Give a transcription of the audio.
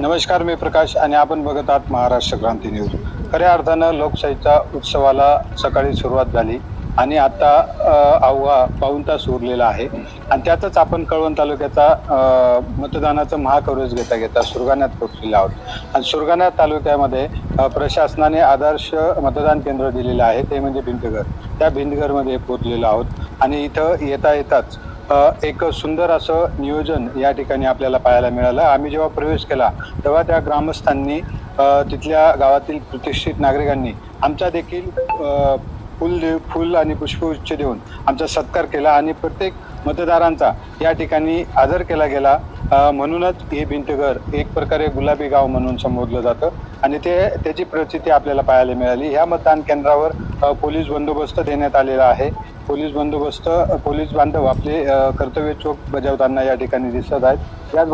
नमस्कार मी प्रकाश आणि आपण बघत आहात महाराष्ट्र क्रांती न्यूज. खऱ्या अर्थानं लोकशाहीच्या उत्सवाला सकाळी सुरुवात झाली आणि आता अ, अवघा पाऊण तास उरलेला आहे. आणि त्यातच आपण कळवण तालुक्याचा मतदानाचं महाकवरेज घेता घेता सुरगाण्यात पोहोचलेलो आहोत. आणि सुरगाणा तालुक्यामध्ये प्रशासनाने आदर्श मतदान केंद्र दिलेलं आहे ते म्हणजे भिंतघर. त्या भिंतघरमध्ये पोहोचलेलो आहोत. आणि इथं येता येताच एक सुंदर असं नियोजन या ठिकाणी आपल्याला पाहायला मिळालं. आम्ही जेव्हा प्रवेश केला तेव्हा त्या ग्रामस्थांनी तिथल्या गावातील प्रतिष्ठित नागरिकांनी आमचा देखील फुल देऊ फुल आणि पुष्पगुच्छ देऊन आमचा सत्कार केला आणि प्रत्येक मतदारांचा या ठिकाणी आदर केला गेला. म्हणूनच हे भिंतघर एक प्रकारे गुलाबी गाव म्हणून संबोधलं जातं. आणि ते त्याची प्रचिती आपल्याला पाहायला मिळाली. ह्या मतदान केंद्रावर पोलीस बंदोबस्त देण्यात आलेला आहे. पोलीस बंदोबस्त पोलीस बांधव आपले कर्तव्य चोख बजावताना या ठिकाणी दिसत आहेत. त्याच